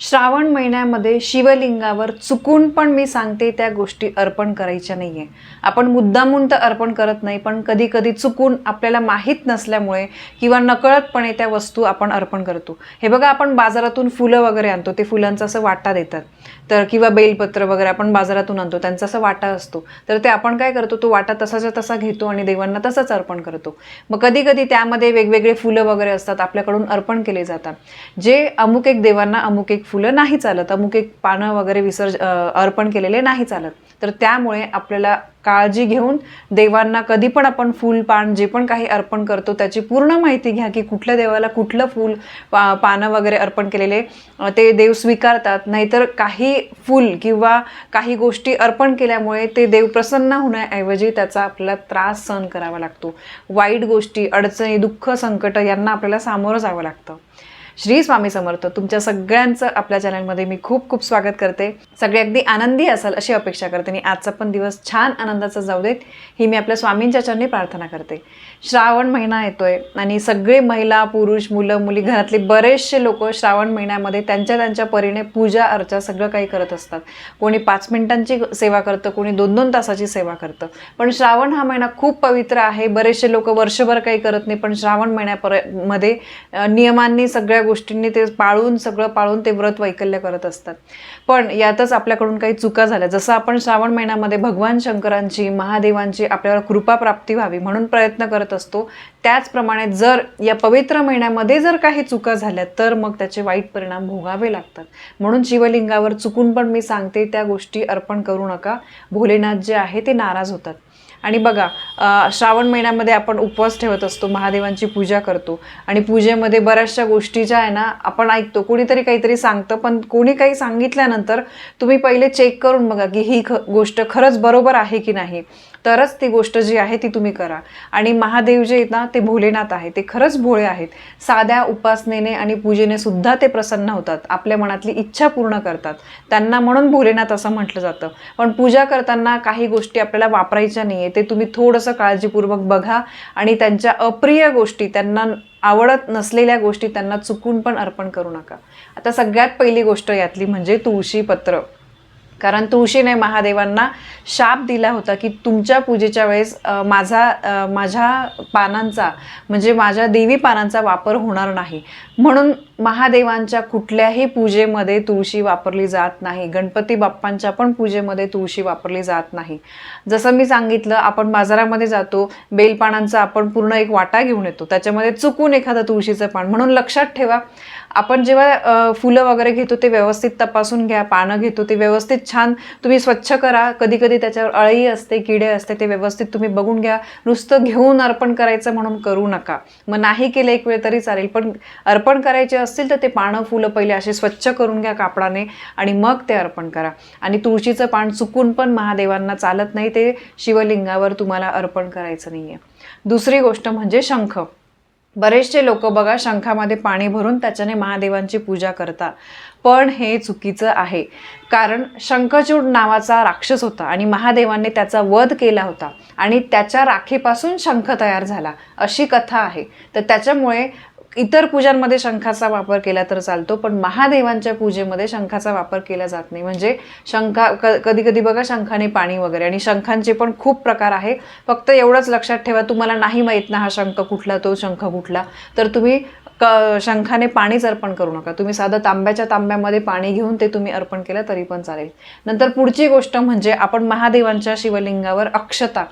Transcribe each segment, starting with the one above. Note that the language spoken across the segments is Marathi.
श्रावण महिन्यामध्ये शिवलिंगावर चुकून पण मी सांगते त्या गोष्टी अर्पण करायच्या नाही आहे आपण मुद्दामून तर अर्पण करत नाही पण कधी कधी चुकून आपल्याला माहीत नसल्यामुळे किंवा नकळतपणे त्या वस्तू आपण अर्पण करतो. हे बघा आपण बाजारातून फुलं वगैरे आणतो ते फुलांचा असं वाटा देतात. तर किंवा बेलपत्र वगैरे आपण बाजारातून आणतो त्यांचा असा वाटा असतो. तर ते आपण काय करतो तो वाटा तसाच्या तसा घेतो आणि देवांना तसाच अर्पण करतो. मग कधी कधी त्यामध्ये वेगवेगळे फुलं वगैरे असतात आपल्याकडून अर्पण केले जातात. जे अमुक एक देवांना अमुक एक फुलं नाही चालत अमुक एक पानं वगैरे विसर्ज अर्पण केलेले नाही चालत. तर त्यामुळे आपल्याला काळजी घेऊन देवांना कधी पण आपण फूल पान जे पण काही अर्पण करतो त्याची पूर्ण माहिती घ्या की कुठल्या देवाला कुठलं फूल पा पानं वगैरे अर्पण केलेले ते देव स्वीकारतात. नाहीतर काही फूल किंवा काही गोष्टी अर्पण केल्यामुळे ते देव प्रसन्न होण्याऐवजी त्याचा आपल्याला त्रास सहन करावा लागतो. वाईट गोष्टी अडचणी दुःख संकट यांना आपल्याला सामोरं जावं लागतं. श्री स्वामी समर्थ तुमच्या सगळ्यांचं आपल्या चॅनलमध्ये मी खूप खूप स्वागत करते. सगळे अगदी आनंदी असाल अशी अपेक्षा करते आणि आजचा पण दिवस छान आनंदाचा जाऊ देत ही मी आपल्या स्वामींच्या चरणी प्रार्थना करते. श्रावण महिना येतोय आणि सगळे महिला पुरुष मुलं मुली घरातले बरेचसे लोक श्रावण महिन्यामध्ये त्यांच्या त्यांच्या परीने पूजा अर्चा सगळं काही करत असतात. कोणी पाच मिनिटांची सेवा करतं कोणी दोन दोन तासाची सेवा करतं. पण श्रावण हा महिना खूप पवित्र आहे. बरेचसे लोक वर्षभर काही करत नाही पण श्रावण महिन्यापरमध्ये नियमांनी सगळ्या गोष्टींनी ते पाळून सगळं पाळून ते व्रत वैकल्य करत असतात. पण यातच आपल्याकडून काही चुका झाल्या. जसं आपण श्रावण महिन्यामध्ये भगवान शंकरांची महादेवांची आपल्याला कृपा प्राप्ती व्हावी म्हणून प्रयत्न करत असतो. त्याचप्रमाणे जर या पवित्र महिन्यामध्ये जर काही चुका झाल्या तर मग त्याचे वाईट परिणाम भोगावे लागतात. म्हणून शिवलिंगावर चुकून पण मी सांगते त्या गोष्टी अर्पण करू नका. भोलेनाथ जे आहे ते नाराज होतात. आणि बघा श्रावण महिन्यामध्ये आपण उपवास ठेवत असतो महादेवांची पूजा करतो. आणि पूजेमध्ये बऱ्याचशा गोष्टी ज्या आहे ना आपण ऐकतो. कोणीतरी काहीतरी सांगतं पण कोणी काही सांगितल्यानंतर तुम्ही पहिले चेक करून बघा की ही ख गोष्ट खरंच बरोबर आहे की नाही. तरच ती गोष्ट जी आहे ती तुम्ही करा. आणि महादेव जे आहेत ना ते भोलेनाथ आहे ते खरंच भोळे आहेत. साध्या उपासनेने आणि पूजेने सुद्धा ते प्रसन्न होतात. आपल्या मनातली इच्छा पूर्ण करतात. त्यांना म्हणून भोलेनाथ असं म्हटलं जातं. पण पूजा करताना काही गोष्टी आपल्याला वापरायच्या नाही आहे ते तुम्ही थोडंसं काळजीपूर्वक बघा आणि त्यांच्या अप्रिय गोष्टी त्यांना आवडत नसलेल्या गोष्टी त्यांना चुकून पण अर्पण करू नका. आता सगळ्यात पहिली गोष्ट यातली म्हणजे तुळशीपत्र. कारण तुळशीने महादेवांना शाप दिला होता की तुमच्या पूजेच्या वेळेस माझा माझ्या पानांचा म्हणजे माझ्या देवी पानांचा वापर होणार नाही. म्हणून महादेवांच्या कुठल्याही पूजेमध्ये तुळशी वापरली जात नाही. गणपती बाप्पांच्या पण पूजेमध्ये तुळशी वापरली जात नाही. जसं मी सांगितलं आपण बाजारामध्ये जातो बेलपानांचा आपण पूर्ण एक वाटा घेऊन येतो. त्याच्यामध्ये चुकून एखादं तुळशीचं पान. म्हणून लक्षात ठेवा आपण जेव्हा फुलं वगैरे घेतो ते व्यवस्थित तपासून घ्या. पानं घेतो ते व्यवस्थित छान. तुम्ही स्वच्छ करा. कधी कधी त्याच्यावर अळी असते किडे असते ते व्यवस्थित तुम्ही बघून घ्या. नुसतं घेऊन अर्पण करायचं म्हणून करू नका. मग नाही केलं एक वेळ तरी चालेल पण अर्पण करायचे असतील तर ते पानं फुलं पहिले असे स्वच्छ करून घ्या कापडाने आणि मग ते अर्पण करा. आणि तुळशीचं पान चुकून पण महादेवांना चालत नाही ते शिवलिंगावर तुम्हाला अर्पण करायचं नाही आहे दुसरी गोष्ट म्हणजे शंख. बरेचसे लोक बघा शंखामध्ये पाणी भरून त्याच्याने महादेवांची पूजा करतात. पण हे चुकीचं आहे. कारण शंखचूड नावाचा राक्षस होता आणि महादेवांनी त्याचा वध केला होता आणि त्याच्या राखेपासून शंख तयार झाला अशी कथा आहे. तर त्याच्यामुळे इतर पूजांमध्ये शंखाचा वापर केला तर चालतो पण महादेवांच्या पूजेमध्ये शंखाचा वापर केला जात नाही. म्हणजे शंखा क कधी कधी बघा शंखाने पाणी वगैरे आणि शंखांचे पण खूप प्रकार आहे. फक्त एवढंच लक्षात ठेवा तुम्हाला नाही माहीत ना हा शंख कुठला तो शंख कुठला. तर तुम्ही क शंखाने पाणीच अर्पण करू नका. तुम्ही साधं तांब्याच्या तांब्यामध्ये पाणी घेऊन ते तुम्ही अर्पण केलं तरी पण चालेल. नंतर पुढची गोष्ट म्हणजे आपण महादेवांच्या शिवलिंगावर अक्षता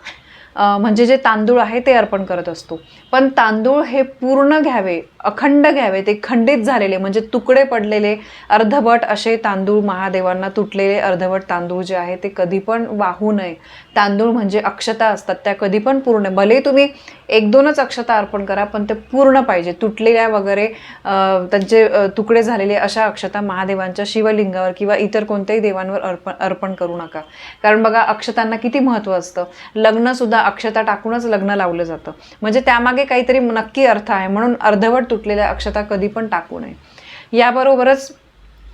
म्हणजे जे तांदूळ आहे ते अर्पण करत असतो. पण तांदूळ हे पूर्ण घ्यावे अखंड घ्यावे ते खंडित झालेले म्हणजे तुकडे पडलेले अर्धवट असे तांदूळ महादेवांना तुटलेले अर्धवट तांदूळ जे आहे ते कधी पण वाहू नये. तांदूळ म्हणजे अक्षता असतात त्या कधी पण पूर्ण भले तुम्ही एक दोनच अक्षता अर्पण करा पण ते पूर्ण पाहिजे. तुटलेल्या वगैरे त्यांचे तुकडे झालेले अशा अक्षता महादेवांच्या शिवलिंगावर किंवा इतर कोणत्याही देवांवर अर्पण अर्पण करू नका. कारण बघा अक्षतांना किती महत्त्व असतं. लग्नसुद्धा अक्षता टाकूनच लग्न लावलं जातं. म्हणजे त्यामागे काहीतरी नक्की अर्थ आहे. म्हणून अर्धवट तुटलेल्या अक्षता कधी पण टाकू नये. याबरोबरच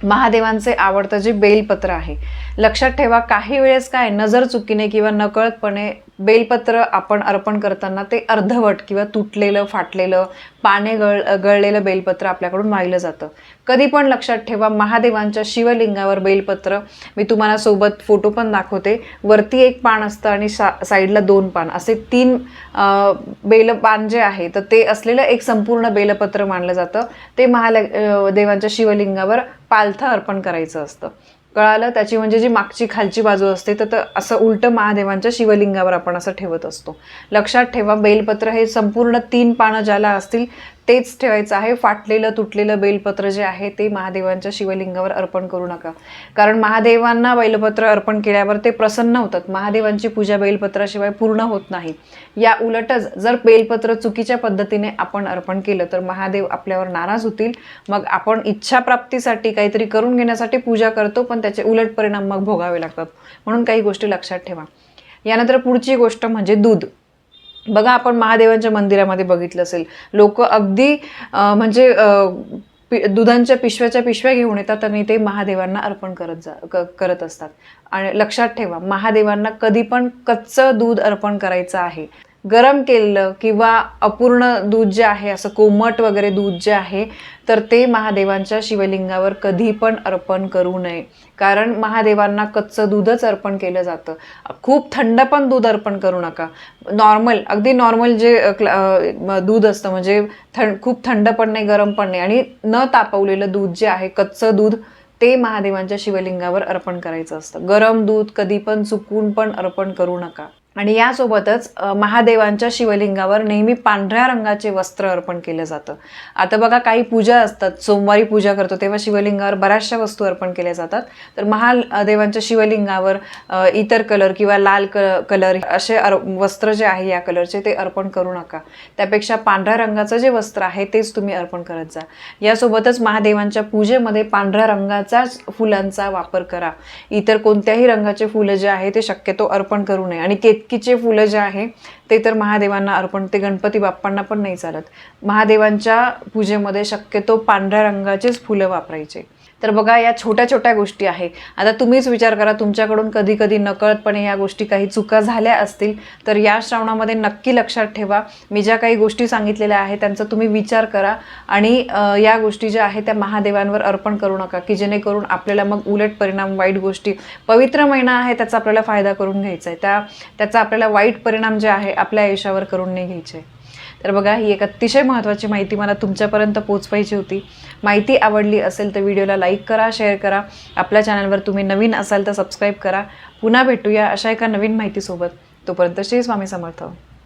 महादेवांचे आवडतं जे बेलपत्र आहे. लक्षात ठेवा काही वेळेस काय नजर चुकीने किंवा नकळतपणे बेलपत्र आपण अर्पण करताना ते अर्धवट किंवा तुटलेलं फाटलेलं पाने गळ गळलेलं बेलपत्र आपल्याकडून वाहिलं जातं. कधी पण लक्षात ठेवा महादेवांच्या शिवलिंगावर बेलपत्र. मी तुम्हाला सोबत फोटो पण दाखवते. वरती एक पान असतं आणि सा साईडला दोन पान. असे तीन बेलपान जे आहे तर ते असलेलं एक संपूर्ण बेलपत्र मानलं जातं. ते महाल देवांच्या शिवलिंगावर पाल पालथं अर्पण करायचं असतं. कळालं त्याची म्हणजे जी मागची खालची बाजू असते तर असं उलटं महादेवांच्या शिवलिंगावर आपण असं ठेवत असतो. लक्षात ठेवा बेलपत्र हे संपूर्ण तीन पानं ज्याला असतील तेच ठेवायचं आहे. फाटलेलं तुटलेलं बेलपत्र जे आहे ते महादेवांच्या शिवलिंगावर अर्पण करू नका. कारण महादेवांना बेलपत्र अर्पण केल्यावर ते प्रसन्न होतात. महादेवांची पूजा बेलपत्राशिवाय पूर्ण होत नाही. या उलटच जर बेलपत्र चुकीच्या पद्धतीने आपण अर्पण केलं तर महादेव आपल्यावर नाराज होतील. मग आपण इच्छाप्राप्तीसाठी काहीतरी करून घेण्यासाठी पूजा करतो पण त्याचे उलट परिणाम मग भोगावे लागतात. म्हणून काही गोष्टी लक्षात ठेवा. यानंतर पुढची गोष्ट म्हणजे दूध. बघा आपण महादेवांच्या मंदिरामध्ये बघितलं असेल. लोक अगदी म्हणजे अं, दुधांच्या पिशव्याच्या पिशव्या घेऊन येतात आणि ते महादेवांना अर्पण करत जा क- करत असतात. आणि लक्षात ठेवा महादेवांना कधी पण कच्चं दूध अर्पण करायचं आहे. गरम केलेलं किंवा अपूर्ण दूध जे आहे असं कोमट वगैरे दूध जे आहे तर ते महादेवांच्या शिवलिंगावर कधी पण अर्पण करू नये. कारण महादेवांना कच्चं दूधच अर्पण केलं जातं. खूप थंड पण दूध अर्पण करू नका. नॉर्मल अगदी नॉर्मल जे क्ल- दूध असतं म्हणजे थंड खूप थंड पण नाही गरम पण नाही. आणि न तापवलेलं दूध जे आहे कच्चं दूध ते महादेवांच्या शिवलिंगावर अर्पण करायचं असतं. गरम दूध कधी पण चुकून पण अर्पण करू नका. आणि यासोबतच महादेवांच्या शिवलिंगावर नेहमी पांढऱ्या रंगाचे वस्त्र अर्पण केलं जातं. आता बघा काही पूजा असतात. सोमवारी पूजा करतो तेव्हा शिवलिंगावर बऱ्याचशा वस्तू अर्पण केल्या जातात. तर महादेवांच्या शिवलिंगावर इतर कलर किंवा लाल क कलर असे अर वस्त्र जे आहे या कलरचे ते अर्पण करू नका. त्यापेक्षा पांढऱ्या रंगाचं जे वस्त्र आहे तेच तुम्ही अर्पण करत जा. यासोबतच महादेवांच्या पूजेमध्ये पांढऱ्या रंगाचाच फुलांचा वापर करा. इतर कोणत्याही रंगाचे फुलं जे आहे ते शक्यतो अर्पण करू नये. आणि केतकीचे फुलं जे आहे ते तर महादेवांना अर्पण ते गणपती बाप्पांना पण नाही चालत. महादेवांच्या पूजेमध्ये शक्यतो पांढऱ्या रंगाचेच फुलं वापरायचे. तर बघा या छोट्या छोट्या गोष्टी आहे. आता तुम्हीच विचार करा तुमच्याकडून कधी कधी नकळतपणे या गोष्टी काही चुका झाल्या असतील तर या श्रावणामध्ये नक्की लक्षात ठेवा. मी ज्या काही गोष्टी सांगितलेल्या आहेत त्यांचा तुम्ही विचार करा आणि या गोष्टी ज्या आहेत त्या महादेवांवर अर्पण करू नका की जेणेकरून आपल्याला मग उलट परिणाम वाईट गोष्टी पवित्र महिना आहे त्याचा आपल्याला फायदा करून घ्यायचा आहे. त्या त्याचा आपल्याला वाईट परिणाम जे आहे आपल्या आयुष्यावर करून नाही घ्यायचे. तर बघा ही एक अतिशय महत्त्वाची माहिती मला तुमच्यापर्यंत पोचवायची होती. माहिती आवडली असेल तर व्हिडिओला लाईक करा शेअर करा. आपल्या चॅनलवर तुम्ही नवीन असाल तर सबस्क्राईब करा. पुन्हा भेटूया अशा एका नवीन माहितीसोबत. तोपर्यंत श्री स्वामी समर्थ.